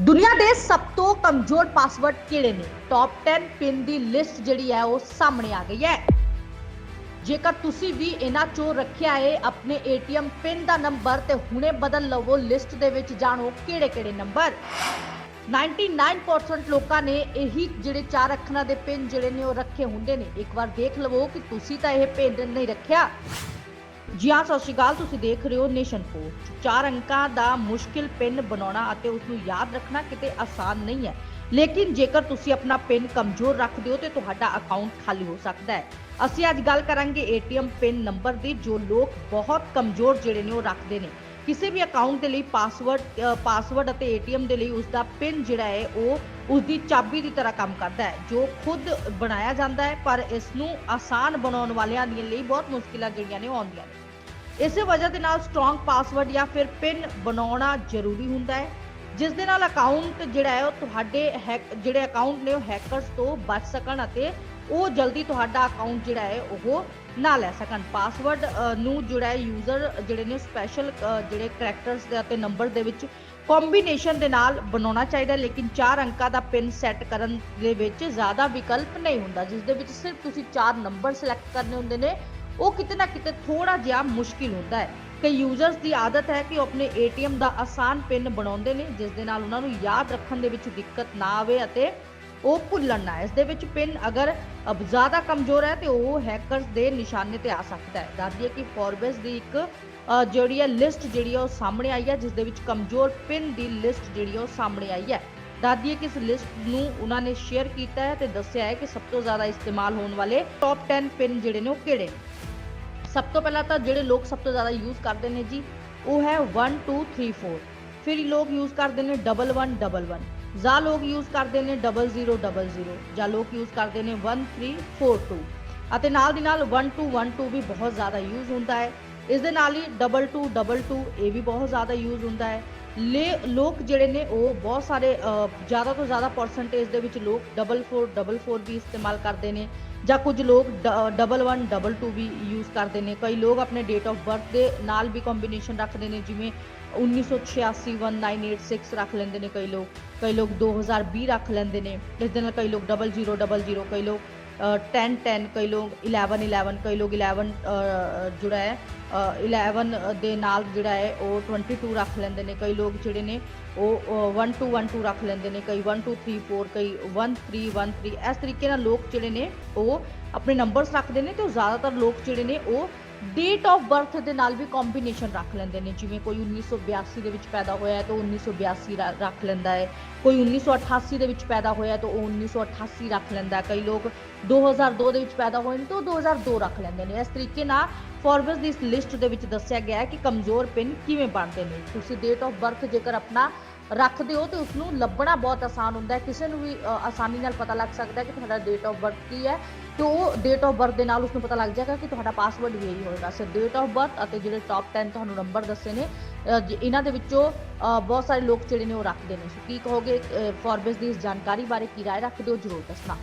ਦੁਨੀਆ ਦੇ ਸਭ ਤੋਂ ਕਮਜ਼ੋਰ ਪਾਸਵਰਡ ਕਿਹੜੇ ਨੇ? ਟੌਪ 10 ਪਿਨ ਦੀ ਲਿਸਟ ਜਿਹੜੀ ਹੈ ਉਹ ਸਾਹਮਣੇ ਆ ਗਈ ਹੈ। ਜੇਕਰ ਤੁਸੀਂ ਵੀ ਇਹਨਾਂ ਚੋਂ ਰੱਖਿਆ ਹੈ ਆਪਣੇ ATM ਪਿਨ ਦਾ ਨੰਬਰ ਤੇ ਹੁਣੇ ਬਦਲ ਲਵੋ ਲਿਸਟ ਦੇ ਵਿੱਚ ਜਾਣੋ ਕਿਹੜੇ-ਕਿਹੜੇ ਨੰਬਰ 99% ਲੋਕਾਂ ਨੇ ਇਹੀ ਜਿਹੜੇ ਚਾਰ ਅੱਖਰਾਂ ਦੇ ਪਿਨ ਜਿਹੜੇ ਨੇ ਉਹ ਰੱਖੇ ਹੁੰਦੇ ਨੇ। ਇੱਕ ਵਾਰ ਦੇਖ ਲਵੋ ਕਿ ਤੁਸੀਂ ਤਾਂ ਇਹ ਪਿਨ ਨਹੀਂ ਰੱਖਿਆ। ਜੀ ਹਾਂ, ਸਤਿ ਸ਼੍ਰੀ ਅਕਾਲ। ਤੁਸੀਂ ਦੇਖ ਰਹੇ ਹੋ ਨੇਸ਼ਨ ਪੋਸਟ। ਚਾਰ ਅੰਕਾਂ ਦਾ ਮੁਸ਼ਕਿਲ ਪਿੰਨ ਬਣਾਉਣਾ ਅਤੇ ਉਸ ਨੂੰ ਯਾਦ ਰੱਖਣਾ ਕਿਤੇ ਆਸਾਨ ਨਹੀਂ ਹੈ। ਲੇਕਿਨ ਜੇਕਰ ਤੁਸੀਂ ਆਪਣਾ ਪਿੰਨ ਕਮਜ਼ੋਰ ਰੱਖਦੇ ਹੋ, ਤੇ ਤੁਹਾਡਾ ਅਕਾਊਂਟ ਖਾਲੀ ਹੋ ਸਕਦਾ ਹੈ। ਅਸੀਂ ਅੱਜ ਗੱਲ ਕਰਾਂਗੇ ATM ਪਿੰਨ ਨੰਬਰ ਦੀ, ਜੋ ਲੋਕ ਬਹੁਤ ਕਮਜ਼ੋਰ ਜਿਹੜੇ ਨੇ, ਉਹ ਰੱਖਦੇ ਨੇ। ਕਿਸੇ ਵੀ ਅਕਾਊਂਟ ਦੇ ਲਈ ਪਾਸਵਰਡ ਪਾਸਵਰਡ ਅਤੇ ATM ਦੇ ਲਈ ਉਸ ਦਾ ਪਿਨ ਜਿਹੜਾ ਹੈ, ਉਹ ਉਸ ਦੀ ਚਾਬੀ ਦੀ ਤਰ੍ਹਾਂ ਕੰਮ ਕਰਦਾ ਹੈ, ਜੋ ਖੁਦ ਬਣਾਇਆ ਜਾਂਦਾ ਹੈ, ਪਰ ਇਸ ਨੂੰ ਆਸਾਨ ਬਣਾਉਣ ਵਾਲਿਆਂ ਦੇ ਲਈ ਬਹੁਤ ਮੁਸ਼ਕਿਲਾਂ ਜਿਹੜੀਆਂ ਨੇ, ਉਹ ਆਉਂਦੀਆਂ ਨੇ। ਇਸੇ ਵਜ੍ਹਾ ਦੇ ਨਾਲ ਸਟਰੋਂਗ ਪਾਸਵਰਡ ਜਾਂ ਫਿਰ ਪਿਨ ਬਣਾਉਣਾ ਜ਼ਰੂਰੀ ਹੁੰਦਾ ਹੈ, ਜਿਸ ਦੇ ਨਾਲ ਅਕਾਊਂਟ ਜਿਹੜਾ ਹੈ ਉਹ ਤੁਹਾਡੇ ਹੈਕ ਜਿਹੜੇ ਅਕਾਊਂਟ ਨੇ ਉਹ ਹੈਕਰਸ ਤੋਂ ਬਚ ਸਕਣ ਅਤੇ ਉਹ ਜਲਦੀ ਤੁਹਾਡਾ ਅਕਾਊਂਟ ਜਿਹੜਾ ਹੈ ਉਹ ਨਾ ਲੈ ਸਕਣ। ਪਾਸਵਰਡ ਨੂੰ ਜਿਹੜਾ ਹੈ ਯੂਜ਼ਰ ਜਿਹੜੇ ਨੇ ਸਪੈਸ਼ਲ ਜਿਹੜੇ ਕੈਰੈਕਟਰਸ ਦੇ ਅਤੇ ਨੰਬਰ ਦੇ ਵਿੱਚ ਕੰਬੀਨੇਸ਼ਨ ਦੇ ਨਾਲ ਬਣਾਉਣਾ ਚਾਹੀਦਾ ਲੇਕਿਨ 4 ਅੰਕਾਂ ਦਾ ਪਿਨ ਸੈੱਟ ਕਰਨ ਦੇ ਵਿੱਚ ਜ਼ਿਆਦਾ ਵਿਕਲਪ ਨਹੀਂ ਹੁੰਦਾ, ਜਿਸ ਦੇ ਵਿੱਚ ਸਿਰਫ ਤੁਸੀਂ 4 ਨੰਬਰ ਸਿਲੈਕਟ ਕਰਨੇ ਹੁੰਦੇ ਨੇ ਉਹ ਕਿਤੇ ਨਾ ਕਿਤੇ ਥੋੜਾ ਜਿਹਾ ਮੁਸ਼ਕਿਲ ਹੁੰਦਾ ਹੈ। ਕਈ ਯੂਜ਼ਰਸ ਦੀ ਆਦਤ ਹੈ ਕਿ ਉਹ ਆਪਣੇ ATM ਦਾ ਆਸਾਨ ਪਿਨ ਬਣਾਉਂਦੇ ਨੇ, ਜਿਸ ਦੇ ਨਾਲ ਉਹਨਾਂ ਨੂੰ ਯਾਦ ਰੱਖਣ ਦੇ ਵਿੱਚ ਦਿੱਕਤ ਨਾ ਆਵੇ ਅਤੇ ਉਹ ਭੁੱਲਣ ਨਾ ਇਸ ਦੇ ਵਿੱਚ ਪਿਨ ਅਗਰ ਜ਼ਿਆਦਾ ਕਮਜ਼ੋਰ ਹੈ ਤੇ ਉਹ ਹੈਕਰਸ ਦੇ ਨਿਸ਼ਾਨੇ ਤੇ ਆ ਸਕਦਾ ਹੈ। ਦੱਸ ਦਈਏ ਕਿ ਫੋਰਬਸ ਦੀ ਇੱਕ ਜਿਹੜੀ ਹੈ ਲਿਸਟ ਜਿਹੜੀ ਹੈ ਉਹ ਸਾਹਮਣੇ ਆਈ ਹੈ, ਜਿਸ ਦੇ ਵਿੱਚ ਕਮਜ਼ੋਰ ਪਿਨ ਦੀ ਲਿਸਟ ਜਿਹੜੀ ਹੈ ਉਹ ਸਾਹਮਣੇ ਆਈ ਹੈ। ਦੱਸ ਦਈਏ ਕਿ ਇਸ ਲਿਸਟ ਨੂੰ ਉਹਨਾਂ ਨੇ ਸ਼ੇਅਰ ਕੀਤਾ ਹੈ ਤੇ ਦੱਸਿਆ ਹੈ ਕਿ ਸਭ ਤੋਂ ਜ਼ਿਆਦਾ ਇਸਤੇਮਾਲ ਹੋਣ ਵਾਲੇ ਟੌਪ 10 ਪਿਨ ਜਿਹੜੇ ਨੇ ਉਹ ਕਿਹੜੇ ਨੇ? ਸਭ ਤੋਂ ਪਹਿਲਾਂ ਤਾਂ ਜਿਹੜੇ ਲੋਕ ਸਭ ਤੋਂ ਜ਼ਿਆਦਾ ਯੂਜ਼ ਕਰਦੇ ਨੇ ਜੀ, ਉਹ ਹੈ 1 2 3 4 ਫਿਰ ਲੋਕ ਯੂਜ਼ ਕਰਦੇ ਨੇ 11 11 ਜਾਂ ਲੋਕ ਯੂਜ਼ ਕਰਦੇ ਨੇ 0000 ਜਾਂ ਲੋਕ ਯੂਜ਼ ਕਰਦੇ ਨੇ 1342 ਅਤੇ ਨਾਲ ਦੀ ਨਾਲ 1212 ਵੀ ਬਹੁਤ ਜ਼ਿਆਦਾ ਯੂਜ਼ ਹੁੰਦਾ ਹੈ। ਇਸ ਦੇ ਨਾਲ ਹੀ 2222 ਇਹ ਵੀ ਬਹੁਤ ਜ਼ਿਆਦਾ ਯੂਜ਼ ਹੁੰਦਾ ਹੈ। ਲੇ, ਲੋਕ ਜਿਹੜੇ ਨੇ ਉਹ ਬਹੁਤ ਸਾਰੇ ਜ਼ਿਆਦਾ ਤੋਂ ਜ਼ਿਆਦਾ ਪਰਸੈਂਟੇਜ ਦੇ ਵਿੱਚ ਲੋਕ 4444 ਵੀ ਇਸਤੇਮਾਲ ਕਰਦੇ ਨੇ। ਜਾਂ ਕੁਝ ਲੋਕ 1122 ਵੀ ਯੂਜ਼ ਕਰਦੇ ਨੇ। ਕਈ ਲੋਕ ਆਪਣੇ ਡੇਟ ਆਫ ਬਰਥ ਦੇ ਨਾਲ ਵੀ ਕੰਬੀਨੇਸ਼ਨ ਰੱਖਦੇ ਨੇ, ਜਿਵੇਂ 1986 1986 ਰੱਖ ਲੈਂਦੇ ਨੇ ਕਈ ਲੋਕ। ਕਈ ਲੋਕ 2020 ਰੱਖ ਲੈਂਦੇ ਨੇ। ਇਸ ਦੇ ਨਾਲ ਕਈ ਲੋਕ 0000 ਕਈ ਲੋਕ 10 10 ਕਈ ਲੋਕ 11 11 ਕਈ ਲੋਕ 11 ਅ, ਜਿਹੜਾ ਹੈ। ਅ, 11 ਦੇ ਨਾਲ ਜਿਹੜਾ ਹੈ ਉਹ 22 ਰੱਖ ਲੈਂਦੇ ਨੇ। ਕਈ ਲੋਕ ਜਿਹੜੇ ਨੇ ਉਹ 1212 ਰੱਖ ਲੈਂਦੇ ਨੇ। ਕਈ 1234 ਕਈ 1313 ਇਸ ਤਰੀਕੇ ਨਾਲ ਲੋਕ ਜਿਹੜੇ ਨੇ ਉਹ ਆਪਣੇ ਨੰਬਰਸ ਰੱਖਦੇ ਨੇ ਤੇ ਉਹ ਜ਼ਿਆਦਾਤਰ ਲੋਕ ਜਿਹੜੇ ਨੇ ਉਹ ਡੇਟ ਆਫ ਬਰਥ ਦੇ ਨਾਲ ਵੀ ਕੰਬੀਨੇਸ਼ਨ ਰੱਖ ਲੈਂਦੇ ਨੇ। ਜਿਵੇਂ ਕੋਈ 1982 ਦੇ ਵਿੱਚ ਪੈਦਾ ਹੋਇਆ ਹੈ, ਤਾਂ ਉਹ 1982 ਰ- ਰੱਖ ਲੈਂਦਾ ਹੈ। ਕੋਈ 1988 ਦੇ ਵਿੱਚ ਪੈਦਾ ਹੋਇਆ ਤਾਂ ਉਹ 1988 ਰੱਖ ਲੈਂਦਾ ਕਈ ਲੋਕ 2002 ਦੇ ਵਿੱਚ ਪੈਦਾ ਹੋਏ ਨੇ, ਤਾਂ ਉਹ 2002 ਰੱਖ ਲੈਂਦੇ ਨੇ। ਇਸ ਤਰੀਕੇ ਨਾਲ ਫੋਰਬਸ ਦੀ ਇਸ ਲਿਸਟ ਦੇ ਵਿੱਚ ਦੱਸਿਆ ਗਿਆ ਹੈ ਕਿ ਕਮਜ਼ੋਰ ਪਿੰਨ ਕਿਵੇਂ ਬਣਦੇ ਨੇ। ਤੁਸੀਂ ਡੇਟ ਆਫ ਬਰਥ ਜੇਕਰ ਆਪਣਾ ਰੱਖ ਦਿਓ ਤੇ ਉਸ ਨੂੰ ਲੱਭਣਾ ਬਹੁਤ ਆਸਾਨ ਹੁੰਦਾ ਹੈ। ਕਿਸੇ ਨੂੰ ਵੀ ਆਸਾਨੀ ਨਾਲ ਪਤਾ ਲੱਗ ਸਕਦਾ ਹੈ ਕਿ ਤੁਹਾਡਾ ਡੇਟ ਆਫ ਬਰਥ ਕੀ ਹੈ ਤੇ ਉਹ ਡੇਟ ਆਫ ਬਰਥ ਦੇ ਨਾਲ ਉਸ ਨੂੰ ਪਤਾ ਲੱਗ ਜਾਏਗਾ ਕਿ ਤੁਹਾਡਾ ਪਾਸਵਰਡ ਵੀ ਇਹੀ ਹੋਏਗਾ। ਸੋ ਡੇਟ ਆਫ ਬਰਥ ਅਤੇ ਜਿਹੜੇ ਟੌਪ 10 ਤੁਹਾਨੂੰ ਨੰਬਰ ਦੱਸੇ ਨੇ ਅ, ਇਹਨਾਂ ਦੇ ਵਿੱਚੋਂ ਬਹੁਤ ਸਾਰੇ ਲੋਕ ਜਿਹੜੇ ਨੇ ਉਹ ਰੱਖਦੇ ਨੇ। ਸੋ ਕੀ ਕਹੋਗੇ ਫੋਰਬਸ ਦੀ ਇਸ ਜਾਣਕਾਰੀ ਬਾਰੇ ਕੀ ਰਾਏ ਰੱਖਦੇ ਹੋ? ਜਰੂਰ ਦੱਸਣਾ।